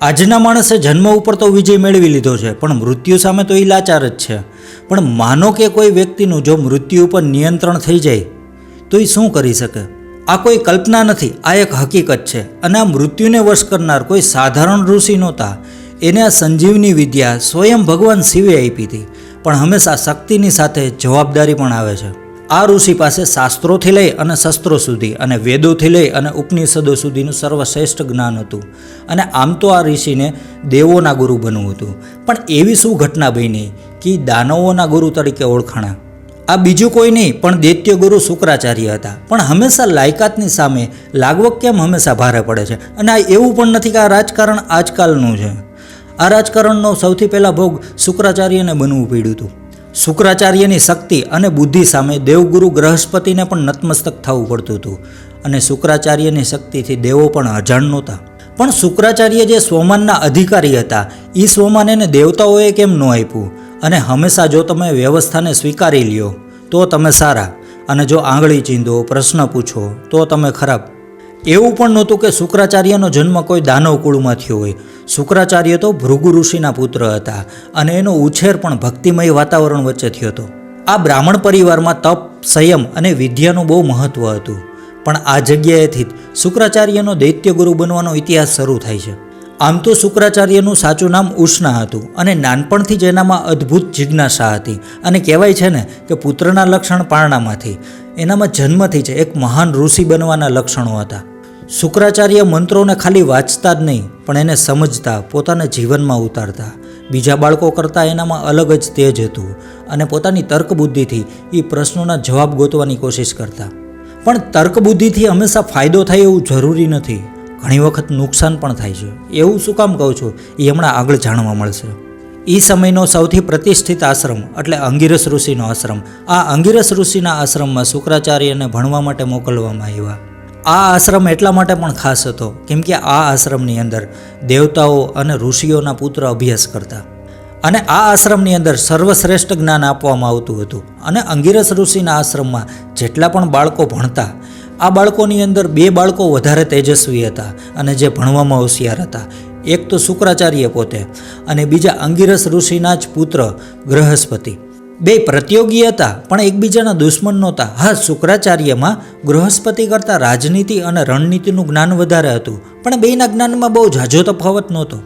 આજના માણસે જન્મ ઉપર તો વિજય મેળવી લીધો છે, પણ મૃત્યુ સામે તો એ લાચાર જ છે. પણ માનો કે કોઈ વ્યક્તિનું જો મૃત્યુ ઉપર નિયંત્રણ થઈ જાય, તો એ શું કરી શકે? આ કોઈ કલ્પના નથી, આ એક હકીકત છે. અને આ મૃત્યુને વશ કરનાર કોઈ સાધારણ ઋષિ નહોતા. એને આ સંજીવની વિદ્યા સ્વયં ભગવાન શિવે આપી હતી. પણ હંમેશા શક્તિની સાથે જવાબદારી પણ આવે છે. આ ઋષિ પાસે શાસ્ત્રોથી લઈ અને શસ્ત્રો સુધી અને વેદોથી લઈ અને ઉપનિષદો સુધીનું સર્વશ્રેષ્ઠ જ્ઞાન હતું. અને આમ તો આ ઋષિને દેવોના ગુરુ બનવું હતું. પણ એવી શું ઘટના બની કે દાનવોના ગુરુ તરીકે ઓળખાણા? આ બીજું કોઈ નહીં, પણ દૈત્ય ગુરુ શુક્રાચાર્ય હતા. પણ હંમેશા લાયકાતની સામે લાગવક કેમ હંમેશા ભારે પડે છે? અને આ એવું પણ નથી કે આ રાજકારણ આજકાલનું છે. આ રાજકારણનો સૌથી પહેલાં ભોગ શુક્રાચાર્યને બનવું પડ્યું હતું. શુક્રાચાર્યની શક્તિ અને બુદ્ધિ સામે દેવગુરુ બૃહસ્પતિને પણ નતમસ્તક થવું પડતું હતું અને શુક્રાચાર્યની શક્તિથી દેવો પણ અજાણ નહોતા. પણ શુક્રાચાર્ય જે સ્વમાનના અધિકારી હતા એ સ્વમાન એને દેવતાઓએ કેમ ન આપ્યું? અને હંમેશા જો તમે વ્યવસ્થાને સ્વીકારી લ્યો, તો તમે સારા. અને જો આંગળી ચીંધો, પ્રશ્ન પૂછો, તો તમે ખરાબ. એવું પણ નહોતું કે શુક્રાચાર્યનો જન્મ કોઈ દાનવ કુળમાં થયો હોય. શુક્રાચાર્ય તો ભૃગુ ઋષિના પુત્ર હતા અને એનો ઉછેર પણ ભક્તિમય વાતાવરણ વચ્ચે થયો હતો. આ બ્રાહ્મણ પરિવારમાં તપ, સંયમ અને વિદ્યાનું બહુ મહત્ત્વ હતું. પણ આ જગ્યાએથી જ શુક્રાચાર્યનો દૈત્યગુરુ બનવાનો ઇતિહાસ શરૂ થાય છે. આમ તો શુક્રાચાર્યનું સાચું નામ ઉષ્ણા હતું અને નાનપણથી જ એનામાં અદ્ભુત જિજ્ઞાસા હતી અને કહેવાય છે ને કે પુત્રના લક્ષણ પારણામાંથી, એનામાં જન્મથી જ એક મહાન ઋષિ બનવાના લક્ષણો હતા. શુક્રાચાર્ય મંત્રોને ખાલી વાંચતા જ નહીં, પણ એને સમજતા, પોતાના જીવનમાં ઉતારતા. બીજા બાળકો કરતાં એનામાં અલગ જ તેજ હતું અને પોતાની તર્કબુદ્ધિથી એ પ્રશ્નોના જવાબ ગોતવાની કોશિશ કરતા. પણ તર્કબુદ્ધિથી હંમેશા ફાયદો થાય એવું જરૂરી નથી. ઘણી વખત નુકસાન પણ થાય છે. એવું શું કામ કહું છું? એ હમણાં આગળ જાણવા મળશે. એ સમયનો સૌથી પ્રતિષ્ઠિત આશ્રમ, એટલે અંગિરસ ઋષિનો આશ્રમ. આ અંગિરસ ઋષિના આશ્રમમાં શુક્રાચાર્યને ભણવા માટે મોકલવામાં આવ્યા. આ આશ્રમ એટલા માટે પણ ખાસ હતો, કેમ કે આ આશ્રમની અંદર દેવતાઓ અને ઋષિઓના પુત્ર અભ્યાસ કરતા. અને આ આશ્રમની અંદર સર્વશ્રેષ્ઠ જ્ઞાન આપવામાં આવતું હતું. અને અંગિરસ ઋષિના આશ્રમમાં જેટલા પણ બાળકો ભણતા, આ બાળકોની અંદર બે બાળકો વધારે તેજસ્વી હતા અને જે ભણવામાં હોશિયાર હતા. એક તો શુક્રાચાર્ય પોતે અને બીજા અંગિરસ ઋષિના જ પુત્ર બૃહસ્પતિ બે પ્રતિયોગી હતા, પણ એકબીજાના દુશ્મન નહોતા. હા, શુક્રાચાર્યમાં બૃહસ્પતિ કરતાં રાજનીતિ અને રણનીતિનું જ્ઞાન વધારે હતું, પણ બેના જ્ઞાનમાં બહુ ઝાઝો તફાવત નહોતો.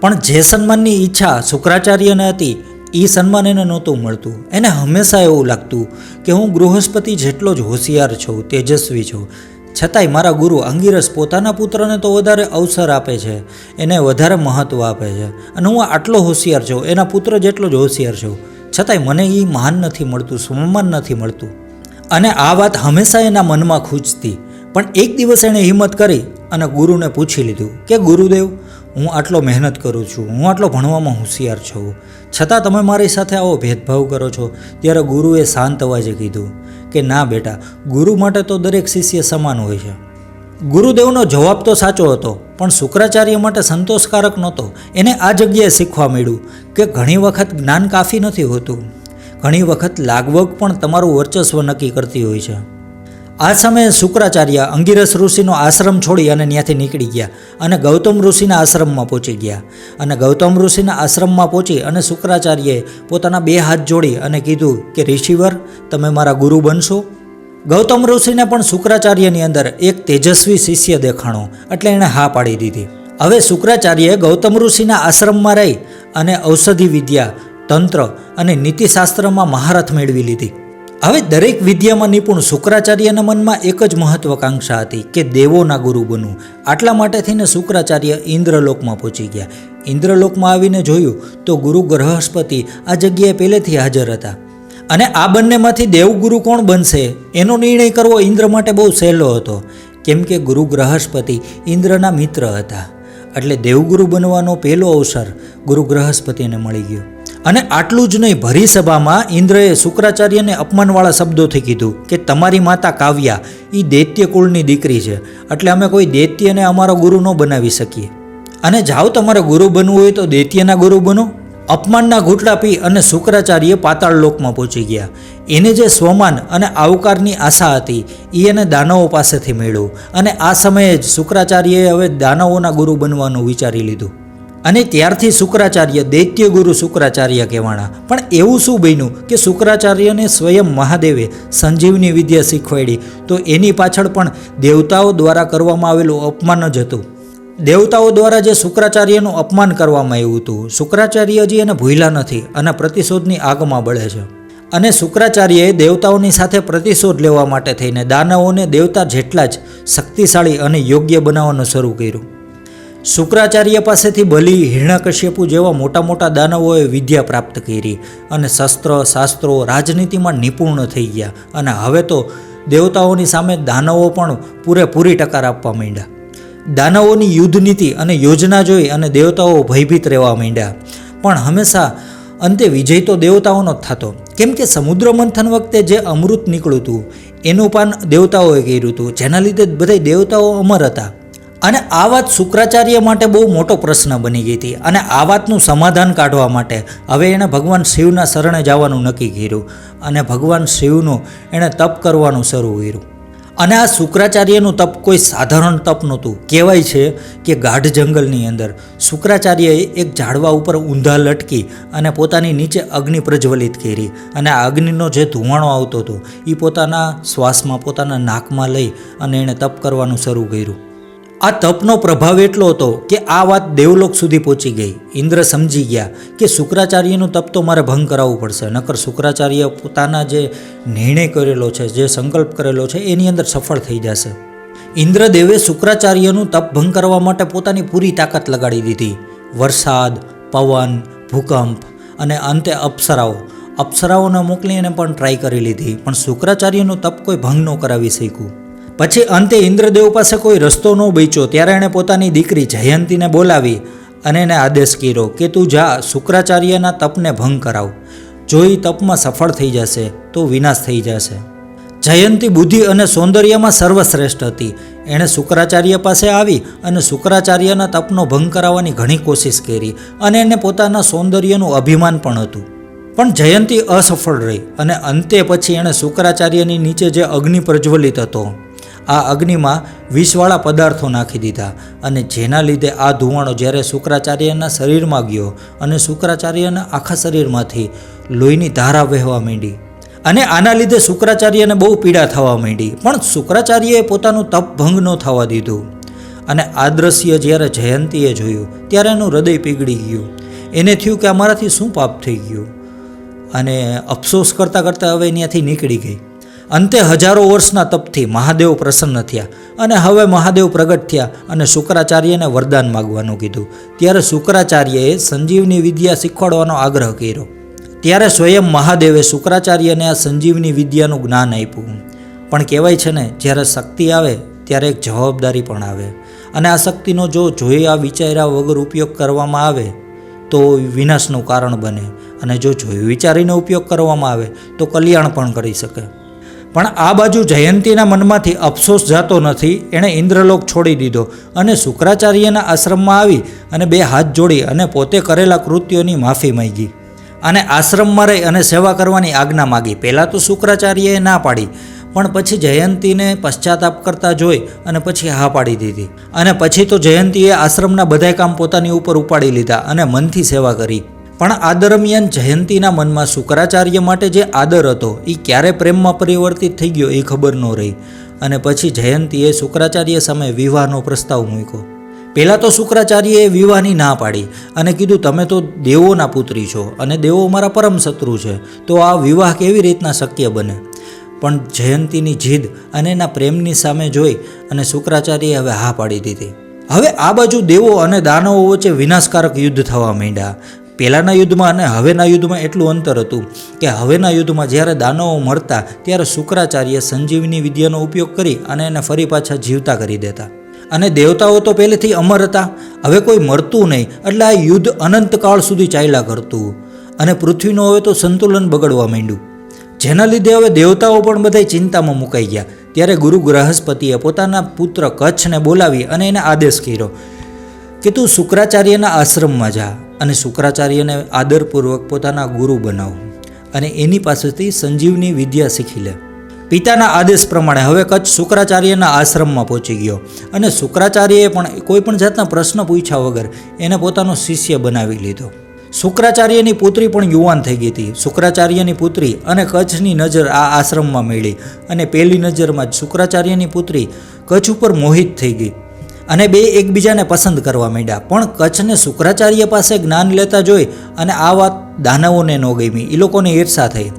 પણ જે સન્માનની ઈચ્છા શુક્રાચાર્યને હતી એ સન્માન એને નહોતું મળતું. એને હંમેશા એવું લાગતું કે હું બૃહસ્પતિ જેટલો જ હોશિયાર છું, તેજસ્વી છું. છતાંય મારા ગુરુ અંગિરસ પોતાના પુત્રને તો વધારે અવસર આપે છે, એને વધારે મહત્ત્વ આપે છે. અને હું આટલો હોશિયાર છું, એના પુત્ર જેટલો જ હોશિયાર છું. છતાંય મને એ માન નથી મળતું, સન્માન નથી મળતું. અને આ વાત હંમેશા એના મનમાં ખૂંચતી. પણ એક દિવસ એણે હિંમત કરી અને ગુરુને પૂછી લીધું કે, ગુરુદેવ, હું આટલો મહેનત કરું છું, હું આટલો ભણવામાં હોશિયાર છું. છતાં તમે મારી સાથે આવો ભેદભાવ કરો છો. ત્યારે ગુરુએ શાંત અવાજે કીધું કે, ના બેટા, ગુરુ માટે તો દરેક શિષ્ય સમાન હોય છે. ગુરુદેવનો જવાબ તો સાચો હતો. પણ શુક્રાચાર્ય માટે સંતોષકારક નહોતો. એને આ જગ્યાએ શીખવા મળ્યું કે ઘણી વખત જ્ઞાન કાફી નથી હોતું. ઘણી વખત લાગવગ પણ તમારું વર્ચસ્વ નક્કી કરતી હોય છે. આ સમયે શુક્રાચાર્ય અંગિરસ ઋષિનો આશ્રમ છોડી અને ત્યાંથી નીકળી ગયા અને ગૌતમ ઋષિના આશ્રમમાં પહોંચી ગયા. અને ગૌતમ ઋષિના આશ્રમમાં પહોંચી અને શુક્રાચાર્યએ પોતાના બે હાથ જોડી અને કીધું કે, ઋષિવર, તમે મારા ગુરુ બનશો? ગૌતમ ઋષિને પણ શુક્રાચાર્યની અંદર એક તેજસ્વી શિષ્ય દેખાણો, એટલે એણે હા પાડી દીધી. હવે શુક્રાચાર્યએ ગૌતમ ઋષિના આશ્રમમાં રહી અને ઔષધિ વિદ્યા, તંત્ર અને નીતિશાસ્ત્રમાં મહારથ મેળવી લીધી. હવે દરેક વિદ્યામાં નિપુણ શુક્રાચાર્યના મનમાં એક જ મહત્વકાંક્ષા હતી કે દેવોના ગુરુ બનવું. આટલા માટે થઈને શુક્રાચાર્ય ઇન્દ્રલોકમાં પહોંચી ગયા. ઇન્દ્રલોકમાં આવીને જોયું તો ગુરુ ગ્રહસ્પતિ આ જગ્યાએ પહેલેથી હાજર હતા. અને આ બંનેમાંથી દેવગુરુ કોણ બનશે એનો નિર્ણય કરવો ઇન્દ્ર માટે બહુ સહેલો હતો. કેમ કે ગુરુ ગ્રહસ્પતિ ઇન્દ્રના મિત્ર હતા. એટલે દેવગુરુ બનવાનો પહેલો અવસર ગુરુ ગૃહસ્પતિને મળી ગયો. અને આટલું જ નહીં, ભરી સભામાં ઇન્દ્રએ શુક્રાચાર્યને અપમાનવાળા શબ્દોથી કીધું કે તમારી માતા કાવ્યા એ દૈત્ય કુળની દીકરી છે. એટલે અમે કોઈ દૈત્યને અમારો ગુરુ ન બનાવી શકીએ. અને જાઓ તમારે ગુરુ બનવું હોય તો દૈત્યના ગુરુ બનો. અપમાનના ઘૂંટડા પી અને શુક્રાચાર્ય પાતાળ લોકમાં પહોંચી ગયા. એને જે સ્વમાન અને આવકારની આશા હતી એ એને દાનવો પાસેથી મેળવ્યું અને આ સમયે જ શુક્રાચાર્યએ હવે દાનવોના ગુરુ બનવાનું વિચારી લીધું. અને ત્યારથી શુક્રાચાર્ય દૈત્ય ગુરુ શુક્રાચાર્ય કહેવાના પણ એવું શું બન્યું કે શુક્રાચાર્યને સ્વયં મહાદેવે સંજીવની વિદ્યા શીખવાડી? તો એની પાછળ પણ દેવતાઓ દ્વારા કરવામાં આવેલું અપમાન જ હતું. દેવતાઓ દ્વારા જે શુક્રાચાર્યનું અપમાન કરવામાં આવ્યું હતું, શુક્રાચાર્યજી એને ભૂલ્યા નથી અને પ્રતિશોધની આગમાં બળે છે. અને શુક્રાચાર્યએ દેવતાઓની સાથે પ્રતિશોધ લેવા માટે થઈને દાનવોને દેવતા જેટલા જ શક્તિશાળી અને યોગ્ય બનાવવાનું શરૂ કર્યું. શુક્રાચાર્ય પાસેથી બલિ હિરણાકશ્યપુ જેવા મોટા મોટા દાનવોએ વિદ્યા પ્રાપ્ત કરી અને શસ્ત્ર, શાસ્ત્રો, રાજનીતિમાં નિપુણ થઈ ગયા અને હવે તો દેવતાઓની સામે દાનવો પણ પૂરેપૂરી ટકાર આપવા માંડ્યા. દાનવોની યુદ્ધ નીતિ અને યોજના જોઈ અને દેવતાઓ ભયભીત રહેવા માંડ્યા. પણ હંમેશા અંતે વિજય તો દેવતાઓનો જ થતો. કેમ કે સમુદ્ર મંથન વખતે જે અમૃત નીકળ્યું હતું, એનું પાન દેવતાઓએ કર્યું હતું, જેના લીધે બધા દેવતાઓ અમર હતા. અને આ વાત શુક્રાચાર્ય માટે બહુ મોટો પ્રશ્ન બની ગઈ હતી અને આ વાતનું સમાધાન કાઢવા માટે હવે એણે ભગવાન શિવના શરણે જવાનું નક્કી કર્યું અને ભગવાન શિવનું એણે તપ કરવાનું શરૂ કર્યું. અને આ શુક્રાચાર્યનું તપ કોઈ સાધારણ તપ નહોતું. કહેવાય છે કે ગાઢ જંગલની અંદર શુક્રાચાર્યએ એક ઝાડવા ઉપર ઊંધા લટકી અને પોતાની નીચે અગ્નિ પ્રજ્વલિત કરી અને આ અગ્નિનો જે ધુવાણો આવતો હતો એ પોતાના શ્વાસમાં, પોતાના નાકમાં લઈ અને એણે તપ કરવાનું શરૂ કર્યું. આ તપનો પ્રભાવ એટલો હતો કે આ વાત દેવલોક સુધી પહોંચી ગઈ. ઇન્દ્ર સમજી ગયા કે શુક્રાચાર્યનું તપ તો મારે ભંગ કરાવવું પડશે, નકર શુક્રાચાર્ય પોતાના જે નિર્ણય કરેલો છે, જે સંકલ્પ કરેલો છે, એની અંદર સફળ થઈ જશે. ઇન્દ્રદેવે શુક્રાચાર્યનું તપ ભંગ કરવા માટે પોતાની પૂરી તાકાત લગાડી દીધી. વરસાદ, પવન, ભૂકંપ અને અંતે અપ્સરાઓ. અપ્સરાઓને મોકલીને પણ ટ્રાય કરી લીધી, પણ શુક્રાચાર્યનું તપ કોઈ ભંગ ન કરાવી શક્યું. પછી અંતે ઇન્દ્રદેવ પાસે કોઈ રસ્તો ન બચ્યો, ત્યારે એણે પોતાની દીકરી જયંતીને બોલાવી અને એને આદેશ કર્યો કે તું જા, શુક્રાચાર્યના તપને ભંગ કરાવ. જો એ તપમાં સફળ થઈ જશે, તો વિનાશ થઈ જશે. જયંતી બુદ્ધિ અને સૌંદર્યમાં સર્વશ્રેષ્ઠ હતી. એણે શુક્રાચાર્ય પાસે આવી અને શુક્રાચાર્યના તપનો ભંગ કરાવવાની ઘણી કોશિશ કરી અને એને પોતાના સૌંદર્યનું અભિમાન પણ હતું. પણ જયંતી અસફળ રહી અને અંતે પછી એણે શુક્રાચાર્યની નીચે જે અગ્નિ પ્રજ્વલિત હતો આ અગ્નિમાં વિષવાળા પદાર્થો નાખી દીધા અને જેના લીધે આ ધુવાણો જ્યારે શુક્રાચાર્યના શરીરમાં ગયો અને શુક્રાચાર્યના આખા શરીરમાંથી લોહીની ધારા વહેવા માંડી. અને આના લીધે શુક્રાચાર્યને બહુ પીડા થવા માંડી. પણ શુક્રાચાર્યએ પોતાનું તપ ભંગ ન થવા દીધું. અને આ દ્રશ્ય જ્યારે જયંતીએ જોયું, ત્યારે એનું હૃદય પીગળી ગયું. એને થયું કે અમારાથી શું પાપ થઈ ગયું? અને અફસોસ કરતાં કરતાં હવે ત્યાંથી નીકળી ગઈ. અંતે હજારો વર્ષના તપથી મહાદેવ પ્રસન્ન થયા અને હવે મહાદેવ પ્રગટ થયા અને શુક્રાચાર્યને વરદાન માગવાનું કીધું. ત્યારે શુક્રાચાર્યએ સંજીવની વિદ્યા શીખવાડવાનો આગ્રહ કર્યો. ત્યારે સ્વયં મહાદેવે શુક્રાચાર્યને આ સંજીવની વિદ્યાનું જ્ઞાન આપ્યું. પણ કહેવાય છે ને, જ્યારે શક્તિ આવે, ત્યારે એક જવાબદારી પણ આવે. અને આ શક્તિનો જો જોયા વિચાર્યા વગર ઉપયોગ કરવામાં આવે, તો વિનાશનું કારણ બને. અને જો જોઈ વિચારીને ઉપયોગ કરવામાં આવે, તો કલ્યાણ પણ કરી શકે. પણ આ બાજુ જયંતીના મનમાંથી અફસોસ જાતો નથી. એણે ઇન્દ્રલોક છોડી દીધો અને શુક્રાચાર્યના આશ્રમમાં આવી અને બે હાથ જોડી અને પોતે કરેલા કૃત્યોની માફી માંગી. અને આશ્રમમાં રહી અને સેવા કરવાની આજ્ઞા માગી. પહેલાં તો શુક્રાચાર્યએ ના પાડી, પણ પછી જયંતીને પશ્ચાતાપ કરતા જોઈ અને પછી હા પાડી દીધી. અને પછી તો જયંતીએ આશ્રમના બધાય કામ પોતાની ઉપર ઉપાડી લીધા અને મનથી સેવા કરી. પણ આ દરમિયાન જયંતીના મનમાં શુક્રાચાર્ય માટે જે આદર હતો એ ક્યારે પ્રેમમાં પરિવર્તિત થઈ ગયો એ ખબર ન રહી. અને પછી જયંતિએ શુક્રાચાર્ય સામે વિવાહનો પ્રસ્તાવ મૂક્યો. પહેલાં તો શુક્રાચાર્યએ વિવાહની ના પાડી અને કીધું, તમે તો દેવોના પુત્રી છો અને દેવો મારા પરમ શત્રુ છે, તો આ વિવાહ કેવી રીતના શક્ય બને? પણ જયંતીની જીદ અને એના પ્રેમની સામે જોઈ અને શુક્રાચાર્યએ હવે હા પાડી દીધી. હવે આ બાજુ દેવો અને દાનવો વચ્ચે વિનાશકારક યુદ્ધ થવા માંડ્યા. પહેલાંના યુદ્ધમાં અને હવેના યુદ્ધમાં એટલું અંતર હતું કે હવેના યુદ્ધમાં જ્યારે દાનવો મરતા ત્યારે શુક્રાચાર્ય સંજીવની વિદ્યાનો ઉપયોગ કરી અને એને ફરી પાછા જીવતા કરી દેતા. અને દેવતાઓ તો પહેલેથી અમર હતા. હવે કોઈ મરતું નહીં. એટલે આ યુદ્ધ અનંતકાળ સુધી ચાલ્યા કરતું. અને પૃથ્વીનું હવે તો સંતુલન બગડવા માંડ્યું. જેના લીધે હવે દેવતાઓ પણ બધા ચિંતામાં મુકાઈ ગયા. ત્યારે ગુરુ બૃહસ્પતિએ પોતાના પુત્ર કચ્છને બોલાવી અને એને આદેશ કર્યો કે તું શુક્રાચાર્યના આશ્રમમાં જા. અને શુક્રાચાર્યને આદરપૂર્વક પોતાના ગુરુ બનાવ અને એની પાસેથી સંજીવની વિદ્યા શીખી લે. પિતાના આદેશ પ્રમાણે હવે કચ્છ શુક્રાચાર્યના આશ્રમમાં પહોંચી ગયો અને શુક્રાચાર્યએ પણ કોઈ પણ જાતના પ્રશ્ન પૂછ્યા વગર એને પોતાનો શિષ્ય બનાવી લીધો. શુક્રાચાર્યની પુત્રી પણ યુવાન થઈ ગઈ હતી. શુક્રાચાર્યની પુત્રી અને કચ્છની નજર આ આશ્રમમાં મળી અને પહેલી નજરમાં જ શુક્રાચાર્યની પુત્રી કચ્છ ઉપર મોહિત થઈ ગઈ. અને બે એકબીજાને પસંદ કરવા માંડ્યા. પણ કચ્છને શુક્રાચાર્ય પાસે જ્ઞાન લેતા જોઈ અને આ વાત દાનવોને ન ગમી. એ લોકોને ઈર્ષા થઈ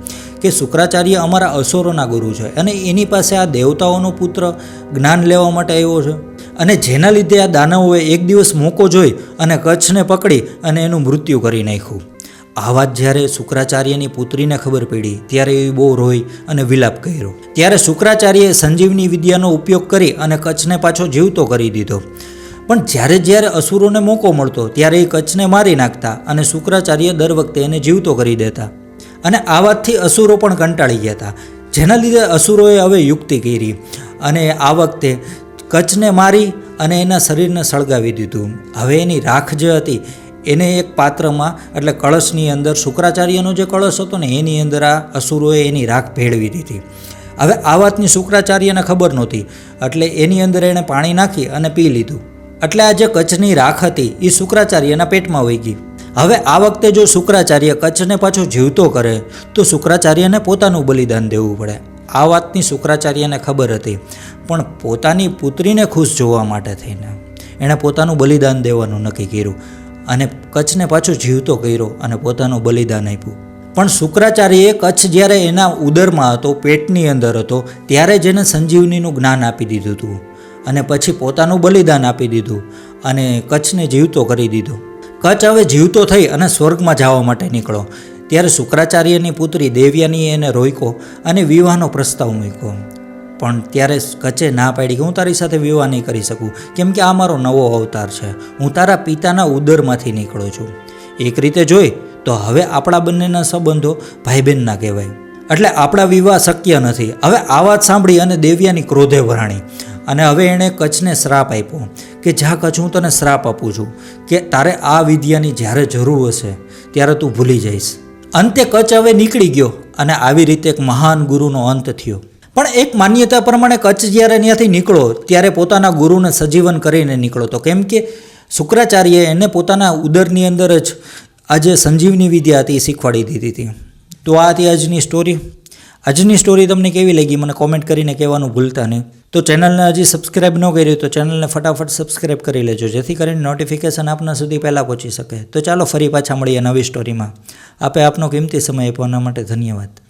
કે શુક્રાચાર્ય અમારા અસુરોના ગુરુ છે અને એની પાસે આ દેવતાઓનો પુત્ર જ્ઞાન લેવા માટે આવ્યો છે. અને જેના લીધે આ દાનવોએ એક દિવસ મોકો જોઈ અને કચ્છને પકડી અને એનું મૃત્યુ કરી નાખ્યું. આ વાત જ્યારે શુક્રાચાર્યની પુત્રીને ખબર પડી, ત્યારે એ બહુ રોઈ અને વિલાપ કર્યો. ત્યારે શુક્રાચાર્યએ સંજીવની વિદ્યાનો ઉપયોગ કરી અને કચ્છને પાછો જીવતો કરી દીધો. પણ જ્યારે જ્યારે અસુરોને મોકો મળતો, ત્યારે એ કચ્છને મારી નાખતા અને શુક્રાચાર્ય દર વખતે એને જીવતો કરી દેતા. અને આ વાતથી અસુરો પણ કંટાળી ગયા હતા જેના લીધે અસુરોએ હવે યુક્તિ કરી અને આ વખતે કચ્છને મારી અને એના શરીરને સળગાવી દીધું. હવે એની રાખ જે હતી એને એક પાત્રમાં, એટલે કળશની અંદર શુક્રાચાર્યનો જે કળશ હતો ને, એની અંદર આ અસુરોએ એની રાખ ભેળવી દીધી. હવે આ વાતની શુક્રાચાર્યને ખબર નહોતી, એટલે એની અંદર એણે પાણી નાખી અને પી લીધું. એટલે આ જે કચ્છની રાખ હતી એ શુક્રાચાર્યના પેટમાં વહી ગઈ. હવે આ વખતે જો શુક્રાચાર્ય કચ્છને પાછો જીવતો કરે, તો શુક્રાચાર્યને પોતાનું બલિદાન દેવું પડે. આ વાતની શુક્રાચાર્યને ખબર હતી, પણ પોતાની પુત્રીને ખુશ જોવા માટે થઈને, એણે પોતાનું બલિદાન દેવાનું નક્કી કર્યું. અને કચ્છને પાછો જીવતો કર્યો અને પોતાનું બલિદાન આપ્યું. પણ શુક્રાચાર્યએ કચ્છ જ્યારે એના ઉદરમાં હતો, પેટની અંદર હતો, ત્યારે જ એને સંજીવનીનું જ્ઞાન આપી દીધું હતું અને પછી પોતાનું બલિદાન આપી દીધું અને કચ્છને જીવતો કરી દીધો. કચ્છ હવે જીવતો થઈ અને સ્વર્ગમાં જવા માટે નીકળો ત્યારે શુક્રાચાર્યની પુત્રી દેવ્યાનીએ એને રોક્યો અને વિવાહનો પ્રસ્તાવ મૂક્યો. પણ ત્યારે કચ્છે ના પાડી કે હું તારી સાથે વિવાહ નહીં કરી શકું. કેમ કે આ મારો નવો અવતાર છે. હું તારા પિતાના ઉદરમાંથી નીકળો છું. એક રીતે જોઈ તો હવે આપણા બંનેના સંબંધો ભાઈ બહેનના કહેવાય. એટલે આપણા વિવાહ શક્ય નથી. હવે આ વાત સાંભળી અને દેવ્યાની ક્રોધે ભરાણી અને હવે એણે કચ્છને શ્રાપ આપ્યો કે જા કચ્છ હું તને શ્રાપ આપું છું કે તારે આ વિદ્યાની જ્યારે જરૂર હશે ત્યારે તું ભૂલી જઈશ. અંતે કચ્છ હવે નીકળી ગયો અને આવી રીતે એક મહાન ગુરુનો અંત થયો. પણ એક માન્યતા પ્રમાણે કચ્છ જ્યારે ત્યાંથી નીકળો, ત્યારે પોતાના ગુરુને સજીવન કરીને નીકળો. તો કેમ કે શુક્રાચાર્યએ એને પોતાના ઉદરની અંદર જ આજે સંજીવની વિદ્યા હતી એ શીખવાડી દીધી હતી. તો આ હતી આજની સ્ટોરી આજની સ્ટોરી તમને કેવી લાગી? મને કોમેન્ટ કરીને કહેવાનું ભૂલતા નહીં. તો ચેનલને હજી સબસ્ક્રાઇબ ન કરી તો ચેનલને ફટાફટ સબસ્ક્રાઇબ કરી લેજો, જેથી કરીને નોટિફિકેશન આપના સુધી પહેલાં પહોંચી શકે. તો ચાલો ફરી પાછા મળીએ નવી સ્ટોરીમાં આપે આપનો કિંમતી સમય આપવાના માટે ધન્યવાદ.